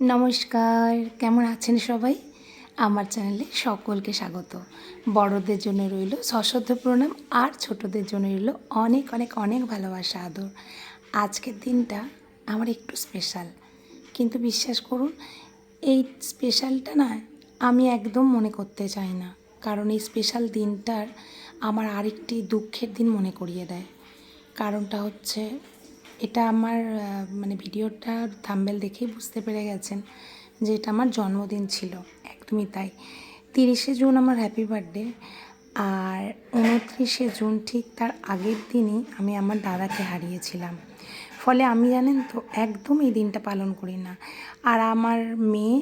নমস্কার, কেমন আছেন সবাই? আমার চ্যানেলে সকলকে স্বাগত। বড়দের জন্য রইল সশ্রদ্ধ প্রণাম, আর ছোটদের জন্য রইল অনেক অনেক অনেক ভালোবাসা, আদর। আজকের দিনটা আমার একটু স্পেশাল কিন্তু বিশ্বাস করুন, এই স্পেশালটা না আমি একদম মনে করতে চাই না। কারণ এই স্পেশাল দিনটার আমার আরেকটি দুঃখের দিন মনে করিয়ে দেয়। কারণটা হচ্ছে এটা আমার মানে ভিডিওটার থাম্বেল দেখেই বুঝতে পেরে গেছেন যে এটা আমার জন্মদিন ছিল, একদমই তাই। তিরিশে জুন আমার হ্যাপি বার্থডে আর উনত্রিশে জুন ঠিক তার আগের দিনই আমি আমার দাদাকে হারিয়েছিলাম। ফলে আমি জানেন তো, একদম এই দিনটা পালন করি না। আর আমার মেয়ে,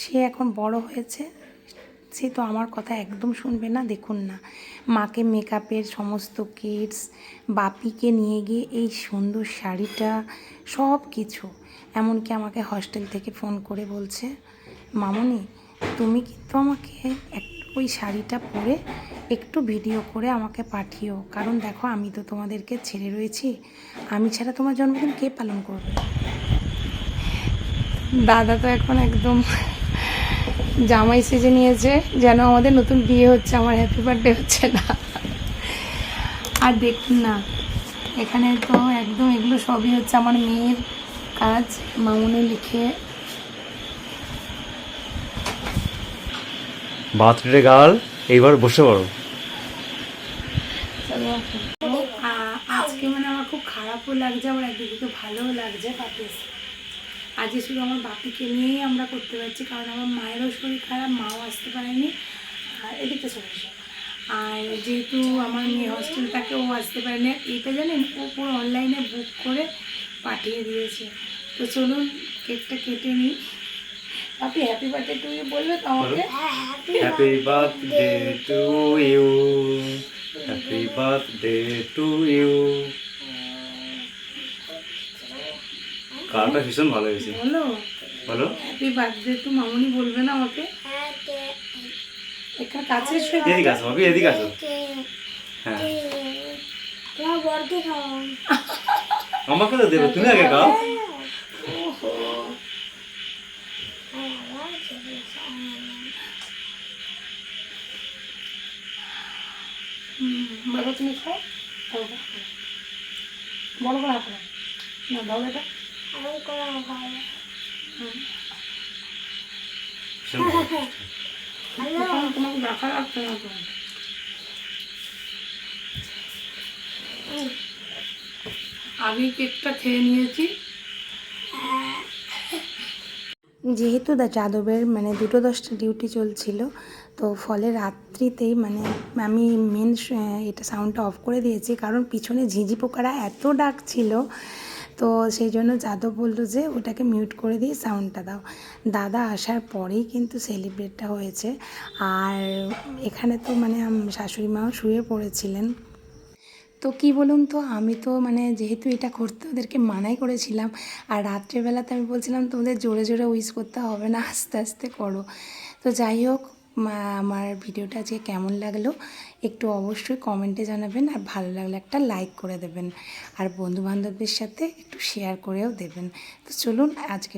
সে এখন বড় হয়েছে সে তো আমার কথা একদম শুনবে না, দেখুন না। মাকে মেকআপের সমস্ত কিটস বাপিকে নিয়ে গিয়ে এই সুন্দর শাড়িটা সব কিছু এমনকি আমাকে হস্টেল থেকে ফোন করে বলছে, মামনি, তুমি কিন্তু আমাকে একটু ওই শাড়িটা পরে একটু ভিডিও করে আমাকে পাঠিও। কারণ দেখো, আমি তো তোমাদেরকে ছেড়ে রয়েছি। আমি ছাড়া তোমার জন্মদিন কে পালন করবে? দাদা তো এখন একদম জামাই সেজে নিয়েছে যেন আমাদের নতুন বিয়ে হচ্ছে আমার হ্যাপি বার্থডে হচ্ছে না। আর দেখুন না এখানে তো একদম এগুলো সবই হচ্ছে আমার মেয়ের কাজ মামুনে লিখে। বার্থডে গার্ল এইবার বসে পড়ো। আজকে মানে আমার খুব খারাপও লাগছে আমার একদিকে ভালোও লাগছে বাপি আজকে শুধু আমার বাপিকে নিয়েই আমরা করতে পারছি কারণ আমার মায়েরও শরীর খারাপ মাও আসতে পারেনি আর এদিকে চলে এসো। আর যেহেতু আমার মেয়ে হস্টেল থাকে ও আসতে পারেনি আর এটা জানেন ও পুরো অনলাইনে বুক করে পাঠিয়ে দিয়েছে। তো চলুন কেকটা কেটে নিই। Bapi happy birthday to you বলবে তো আমাকে? Happy birthday to you happy birthday to you কারটা ভীষণ ভালো হয়েছে। বলো বলো। হ্যাপি বার্থডে টু মামুনি বলবে না আমাকে? এখানে কাছে এসে। এদিকে আসো ভাবি এদিকে আসো। হ্যাঁ। আমাকে তো দেবে তুমি আগে হুম, বাবা তুমি খাও। বড় করে হাঁটো না দাও এটা। তোমাকে দেখা নিয়েছি। যেহেতু যাদবের মানে দুটো দশটা ডিউটি চলছিল, তো ফলে রাত্রিতেই মানে আমি মেন এটা সাউন্ডটা অফ করে দিয়েছি, কারণ পিছনে ঝিঝি পোকারা এত ডাকছিল তো সেই জন্য যাদব বলল যে ওটাকে মিউট করে দিয়ে সাউন্ডটা দাও। দাদা আসার পরেই কিন্তু সেলিব্রেটটা হয়েছে। আর এখানে তো মানে শাশুড়ি মাও শুয়ে পড়েছিলেন। তো কি বলুন তো, আমি তো মানে যেহেতু এটা করতে ওদেরকে মানাই করেছিলাম, আর রাত্রেবেলাতে আমি বলছিলাম, তোমাদের জোরে জোরে উইস করতে হবে না, আস্তে আস্তে করো। তো যাই হোক আমার ভিডিওটা আজকে কেমন লাগল একটু অবশ্যই কমেন্টে জানাবেন আর ভালো লাগলে একটা লাইক করে দেবেন। আর বন্ধু বান্ধবদের সাথে একটু শেয়ার করেও দেবেন। তো চলুন আজকে